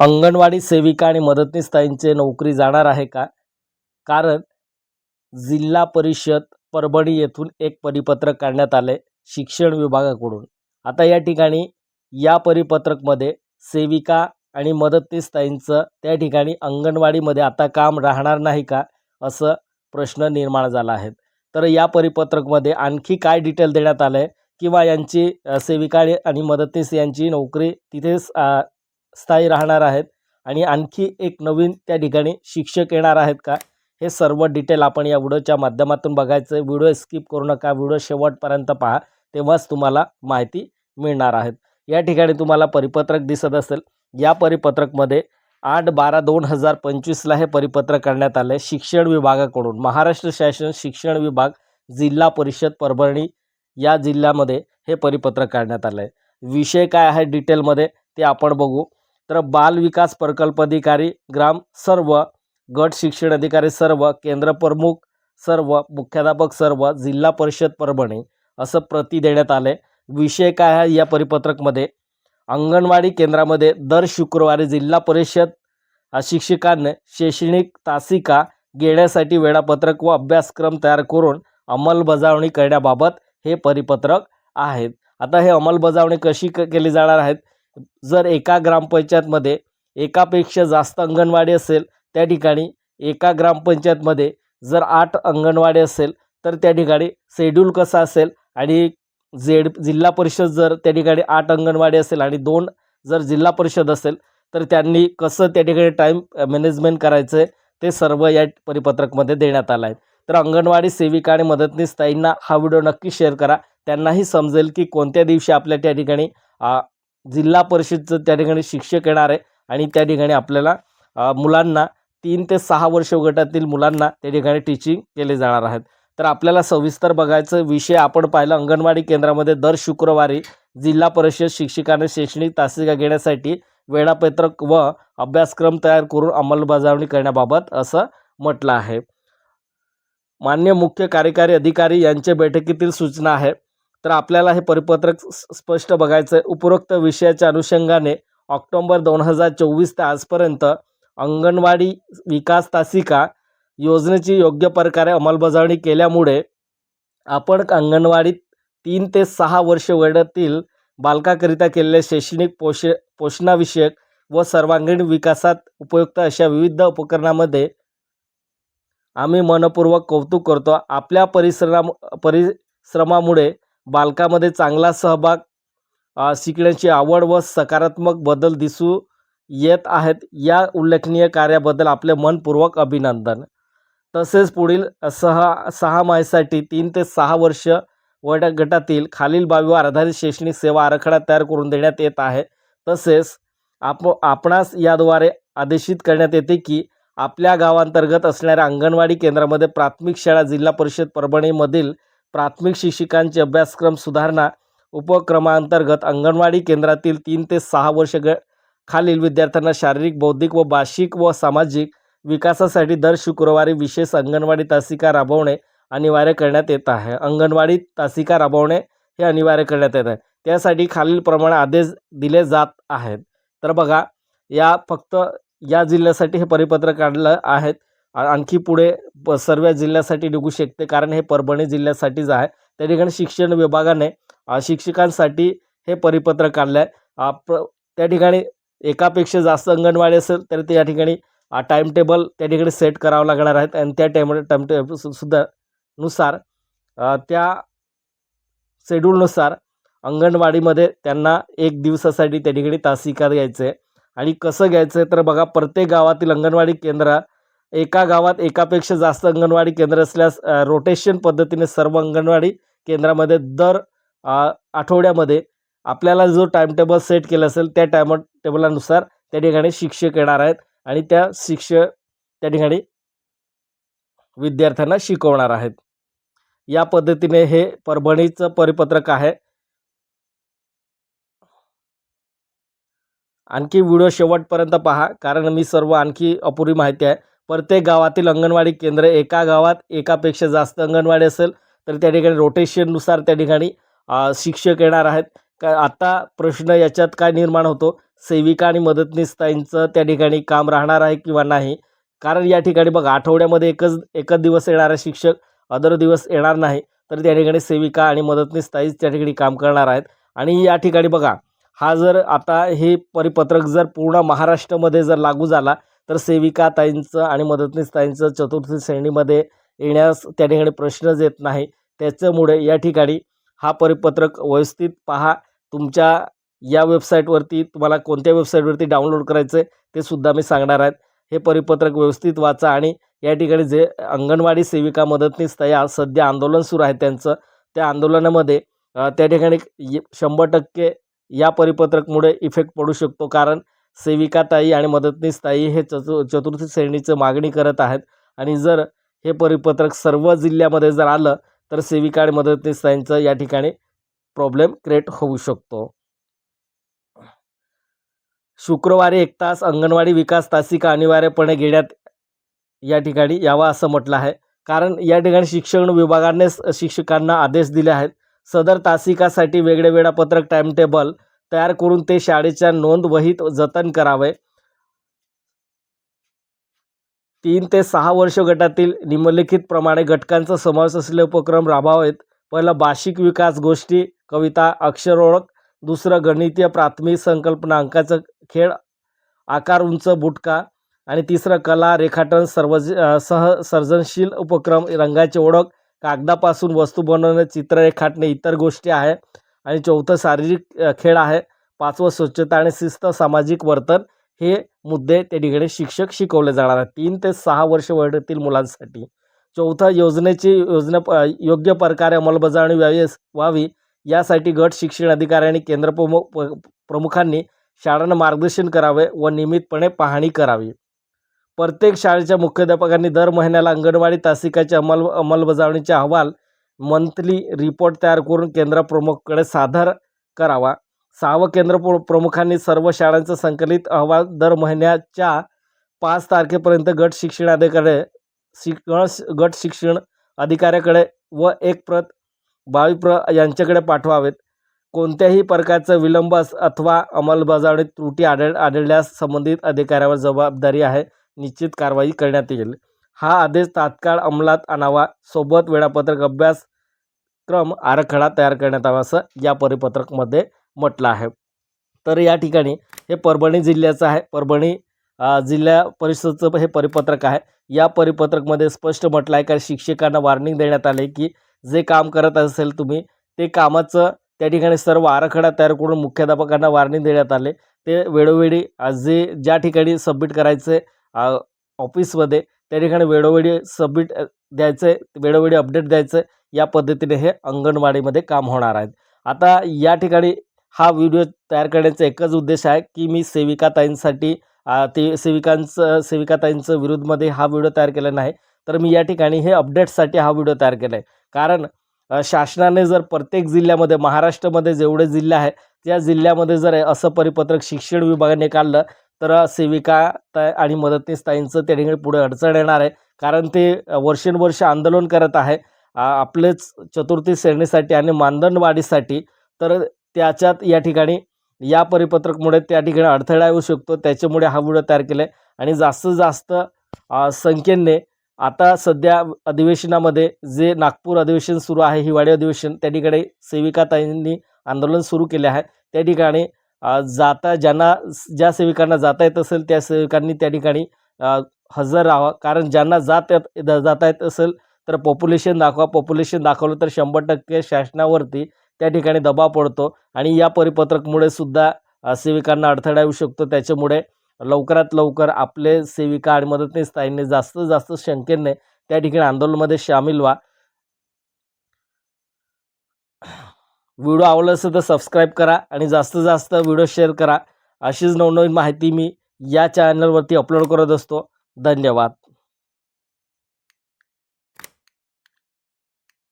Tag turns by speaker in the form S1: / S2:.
S1: अंगणवाडी सेविका आणि मदतनीस नोकरी जाणार आहे का? कारण जिल्हा परिषद परभणी येथून एक परिपत्रक काढण्यात आले शिक्षण विभागाकडून. आता या ठिकाणी या परिपत्रकमध्ये सेविका आणि मदतनीस ताईंचं त्या ठिकाणी अंगणवाडीमध्ये आता काम राहणार नाही का? असं प्रश्न निर्माण झाला आहे. तर या परिपत्रकमध्ये आणखी काय डिटेल देण्यात आलं आहे किंवा यांची सेविका आणि- मदतनीस यांची नोकरी तिथेच स्थायी राहणार आहेत. आणि आणखी एक नवीन त्या ठिकाणी शिक्षक येणार आहेत का? हे सर्व डिटेल आपण या व्हिडिओच्या माध्यमातून बघायचं व्हिडिओ स्किप करू नका. व्हिडिओ शेवटपर्यंत पहा. तेव्हाच तुम्हाला माहिती मिळणार आहेत. या ठिकाणी तुम्हाला परिपत्रक दिसत असेल. या परिपत्रकमध्ये आठ बारा दोन हजार पंचवीसला हे परिपत्रक करण्यात आलं आहे शिक्षण विभागाकडून. महाराष्ट्र शासन शिक्षण विभाग जिल्हा परिषद परभणी या जिल्ह्यामध्ये हे परिपत्रक काढण्यात आलं आहे विषय काय आहे डिटेलमध्ये ते आपण बघू. तर बाल विकास प्रकल्प अधिकारी ग्राम सर्व गट शिक्षण अधिकारी सर्व केंद्र प्रमुख सर्व मुख्याध्यापक सर्व जिल्हा परिषद परभणी असं प्रती देण्यात आले विषय काय आहे या परिपत्रकमध्ये? अंगणवाडी केंद्रामध्ये दर शुक्रवारी जिल्हा परिषद शिक्षकांनी शैक्षणिक तासिका घेण्यासाठी वेळापत्रक व अभ्यासक्रम तयार करून अंमलबजावणी करण्याबाबत हे परिपत्रक आहेत. आता हे अंमलबजावणी कशी क केली जाणार आहेत? जर एका ग्रामपंचायतमध्ये एकापेक्षा जास्त अंगणवाडी असेल त्या ठिकाणी एका ग्रामपंचायतमध्ये जर आठ अंगणवाडी असेल तर त्या ठिकाणी शेड्यूल कसा असेल आणि जेड जिल्हा परिषद जर त्या ठिकाणी आठ अंगणवाडी असेल आणि दोन जर जिल्हा परिषद असेल तर त्यांनी कसं त्या ठिकाणी टाईम मॅनेजमेंट करायचं आहे ते सर्व या परिपत्रकमध्ये देण्यात आलं आहे. तर अंगणवाडी सेविका आणि मदतनीस ताईंना हा व्हिडिओ नक्की शेअर करा. त्यांनाही समजेल की कोणत्या दिवशी आपल्या त्या ठिकाणी जिल्हा परिषदचं त्या ठिकाणी शिक्षक येणार आहे आणि त्या ठिकाणी आपल्याला मुलांना तीन ते सहा वर्ष गटातील मुलांना त्या ठिकाणी टीचिंग केले जाणार आहेत. तर आपल्याला सविस्तर बघायचं विषय आपण पाहिलं अंगणवाडी केंद्रामध्ये दर शुक्रवारी जिल्हा परिषद शिक्षकाने शैक्षणिक तासिका घेण्यासाठी वेळापत्रक व अभ्यासक्रम तयार करून अंमलबजावणी करण्याबाबत असं म्हटलं आहे. मान्य मुख्य कार्यकारी अधिकारी यांच्या बैठकीतील सूचना आहे. तर आपल्याला हे परिपत्रक स्पष्ट बघायचं आहे उपरोक्त विषयाच्या अनुषंगाने ऑक्टोंबर दोन हजार चोवीस ते आजपर्यंत अंगणवाडी विकास तासिका योजनेची योग्य प्रकारे अंमलबजावणी केल्यामुळे आपण अंगणवाडीत तीन ते सहा वर्ष वयातील बालकाकरिता केलेल्या शैक्षणिक पोष पोषणाविषयक व सर्वांगीण विकासात उपयुक्त अशा विविध उपकरणामध्ये आम्ही मनपूर्वक कौतुक करतो. आपल्या परिश्रम परिश्रमामुळे बालकामध्ये चांगला सहभाग शिकण्याची आवड व सकारात्मक बदल दिसू येत आहेत या उल्लेखनीय कार्याबद्दल आपले मनपूर्वक अभिनंदन. तसेच पुढील सहा सहा माहीसाठी तीन ते सहा वर्ष वयोगटातील गटातील खालील बाबीवर आधारित शैक्षणिक सेवा आराखडा तयार करून देण्यात येत आहे. तसेच आप आपणास याद्वारे आदेशित करण्यात येते की आपल्या गावांतर्गत असणाऱ्या अंगणवाडी केंद्रामध्ये प्राथमिक शाळा जिल्हा परिषद परभणीमधील प्राथमिक शिक्षकांचे अभ्यासक्रम सुधारणा उपक्रमांतर्गत अंगणवाडी केंद्रातील तीन ते सहा वर्ष ग खालील विद्यार्थ्यांना शारीरिक बौद्धिक व भाषिक व सामाजिक विकासासाठी दर शुक्रवारी विशेष अंगणवाडी तासिका राबवणे अनिवार्य करण्यात येत आहे. अंगणवाडी तासिका राबवणे हे अनिवार्य करण्यात येत आहे. त्यासाठी खालीलप्रमाणे आदेश दिले जात आहेत. तर बघा या फक्त या जिल्ह्यासाठी हे परिपत्र काढलं आहेत. आणखी पुढे प सर्व जिल्ह्यासाठी निघू शकते. कारण हे परभणी जिल्ह्यासाठीच आहे. त्या ठिकाणी शिक्षण विभागाने शिक्षकांसाठी हे परिपत्र काढलं आहे प्र त्या ठिकाणी एकापेक्षा जास्त अंगणवाडी असेल तर ते या ठिकाणी टाईम टेबल त्या ठिकाणी सेट करावं लागणार आहेत. आणि त्या टाईम टाईम टेबल सुद्धा नुसार त्या शेड्यूलनुसार अंगणवाडीमध्ये त्यांना एक दिवसासाठी त्या ठिकाणी तासिका घ्यायचं आहे आणि कसं घ्यायचं आहे तर बघा प्रत्येक गावातील अंगणवाडी केंद्र एका गावात एकापेक्षा जास्त अंगणवाडी केंद्र असल्यास रोटेशन पद्धतीने सर्व अंगणवाडी केंद्रामध्ये दर आठवड्यामध्ये आपल्याला जो टाईमटेबल सेट केला असेल त्या टाईम टेबलानुसार त्या ठिकाणी शिक्षक येणार आहेत आणि त्या शिक्षक त्या ठिकाणी विद्यार्थ्यांना शिकवणार आहेत. या पद्धतीने हे परभणीचं परिपत्रक आहे. आणखी व्हिडिओ शेवटपर्यंत पहा कारण मी सर्व आणखी अपुरी माहिती आहे. प्रत्येक गावातील अंगणवाडी केंद्र एका गावात एकापेक्षा जास्त अंगणवाडी असेल तर त्या ठिकाणी रोटेशननुसार त्या ठिकाणी शिक्षक येणार आहेत. का आता प्रश्न याच्यात काय निर्माण होतो? सेविका आणि मदतनीसताईंचं त्या ठिकाणी काम राहणार आहे किंवा नाही? कारण या ठिकाणी बघा आठवड्यामध्ये एकच एकच दिवस येणारा शिक्षक अदर दिवस येणार नाही तर त्या ठिकाणी सेविका आणि मदतनीसताईच त्या ठिकाणी काम करणार आहेत. आणि या ठिकाणी बघा हा जर आता हे परिपत्रक जर पूर्ण महाराष्ट्रामध्ये जर लागू झाला तर सेविका ताईंचं आणि मदतनीस ताईंचं चतुर्थी श्रेणीमध्ये येण्यास त्या ठिकाणी प्रश्नच येत नाही. त्याच्यामुळे या ठिकाणी हा परिपत्रक व्यवस्थित पहा. तुमच्या या वेबसाईटवरती तुम्हाला कोणत्या वेबसाईटवरती डाउनलोड करायचं आहे ते सुद्धा मी सांगणार आहेत हे परिपत्रक व्यवस्थित वाचा आणि या ठिकाणी जे अंगणवाडी सेविका मदतनीस तया सध्या आंदोलन सुरू आहे त्यांचं त्या आंदोलनामध्ये त्या ठिकाणी ये- शंभर टक्के या परिपत्रकमुळे इफेक्ट पडू शकतो. कारण सेविकाताई आणि मदतनीसताई हे चतु चतुर्थी श्रेणीचं मागणी करत आहेत. आणि जर हे परिपत्रक सर्व जिल्ह्यामध्ये जर आलं तर सेविका आणि मदतनीसताईंचं या ठिकाणी प्रॉब्लेम क्रिएट होऊ शकतो. शुक्रवारी एक तास अंगणवाडी विकास तासिका अनिवार्यपणे घेण्यात या ठिकाणी यावा असं म्हटलं आहे. कारण या ठिकाणी शिक्षण विभागाने शिक्षकांना आदेश दिले आहेत. सदर तासिकासाठी वेगळे वेळापत्रक टाइमटेबल तयार करून ते शाळेच्या नोंद वहीत जतन करावे. तीन ते सहा वर्ष गटातील निम्नलिखित प्रमाणे घटकांचा समावेश असलेले उपक्रम राबवावेत. पहिलं भाषिक विकास गोष्टी कविता अक्षर ओळख दुसरं गणितीय प्राथमिक संकल्पना अंकाचं खेळ आकार उंच बुटका आणि तिसरं कला रेखाटन सर्वज सह सर्जनशील उपक्रम रंगाची ओळख कागदापासून वस्तू बनवणे चित्र रेखाटणे इतर गोष्टी आहे. आणि चौथं शारीरिक खेळ आहे. पाचवं स्वच्छता आणि शिस्त सामाजिक वर्तन. हे मुद्दे त्या ठिकाणी शिक्षक शिकवले जाणार आहेत. तीन ते सहा वर्ष वयातील मुलांसाठी. चौथं योजनेची योजना प योग्य प्रकारे अंमलबजावणी व्हावी व्हावी. यासाठी गट शिक्षण अधिकारी आणि केंद्र प्रमुख प्रमुखांनी शाळांना मार्गदर्शन करावे व नियमितपणे पाहणी करावी. प्रत्येक शाळेच्या मुख्याध्यापकांनी दर महिन्याला अंगणवाडी तासिकाच्या अंमल अंमलबजावणीचे अहवाल मंथली रिपोर्ट तयार करून केंद्र प्रमुखकडे सादर करावा. सहावं केंद्र प्र प्रमुखांनी सर्व शाळांचा संकलित अहवाल दर महिन्याच्या पाच तारखेपर्यंत गट शिक्षण शिक गट शिक्षण अधिकाऱ्याकडे व एक प्रत बावी प्र यांच्याकडे पाठवावेत. कोणत्याही प्रकारचा विलंब अथवा अंमलबजावणीत त्रुटी आढळ आढळल्यास संबंधित अधिकाऱ्यावर जबाबदारी आहे. निश्चित कारवाई करण्यात येईल. हा आदेश तात्काळ अंमलात आणावा. सोबत वेळापत्रक अभ्यास क्रम आराखडा तयार करण्यात यावा असं या परिपत्रकमध्ये म्हटलं आहे. तर या ठिकाणी हे परभणी जिल्ह्याचं आहे. परभणी जिल्हा परिषदचं हे परिपत्रक आहे. या परिपत्रकमध्ये स्पष्ट म्हटलं आहे का? शिक्षकांना वॉर्निंग देण्यात आले की जे काम करत असेल तुम्ही ते कामाचं त्या ठिकाणी सर्व आराखडा तयार करून मुख्याध्यापकांना वॉर्निंग देण्यात आले ते वेळोवेळी जे ज्या ठिकाणी सबमिट करायचे ऑफिसमध्ये त्या ठिकाणी वेळोवेळी सबमिट द्यायचं आहे वेळोवेळी अपडेट द्यायचं. आहे या पद्धतीने हे अंगणवाडीमध्ये काम होणार आहेत. आता या ठिकाणी हा व्हिडिओ तयार करण्याचा एकच उद्देश आहे की मी सेविकाताईंसाठी ते सेविकांचं सेविकाताईंचं विरुद्धमध्ये हा व्हिडिओ तयार केला नाही तर मी या ठिकाणी हे अपडेट्ससाठी हा व्हिडिओ तयार केला आहे. कारण शासनाने जर प्रत्येक जिल्ह्यामध्ये महाराष्ट्रामध्ये जेवढे जिल्हे आहे त्या जिल्ह्यामध्ये जर असं परिपत्रक शिक्षण विभागाने काढलं तर सेविका ताई आणि मदतनीस ताईंचं त्या ठिकाणी पुढे अडचण येणार आहे. कारण ते वर्षानुवर्ष आंदोलन करत आहे. आपलेच चतुर्थी श्रेणीसाठी आणि मानदंडवाढीसाठी तर त्याच्यात या ठिकाणी या परिपत्रकमुळे त्या ठिकाणी अडथळा येऊ शकतो. त्याच्यामुळे हा व्हिडिओ तयार केला आहे आणि जास्तीत जास्त संख्येने आता सध्या अधिवेशनामध्ये जे नागपूर अधिवेशन सुरू आहे हिवाळी अधिवेशन त्या ठिकाणी सेविकाताईंनी आंदोलन सुरू केले आहे. त्या ठिकाणी जाता ज्यांना ज्या सेविकांना जाता येत असेल त्या सेविकांनी त्या ठिकाणी हजर राहावं. कारण ज्यांना जात येत जाता येत असेल तर पॉप्युलेशन दाखवा. पॉप्युलेशन दाखवलं तर शंभर टक्के शासनावरती त्या ठिकाणी दबाव पडतो आणि या परिपत्रकमुळे सुद्धा सेविकांना अडथळा येऊ शकतो. त्याच्यामुळे लवकरात लवकर आपले सेविका आणि मदतनीस ताईंनी जास्तीत जास्त शंकेने त्या ठिकाणी आंदोलनामध्ये सामील व्हा. व्हिडिओ आवडला असेल तर सबस्क्राईब करा आणि जास्तीत जास्त व्हिडिओ शेअर करा. अशीच नवनवीन माहिती मी या चॅनलवरती अपलोड करत असतो. धन्यवाद.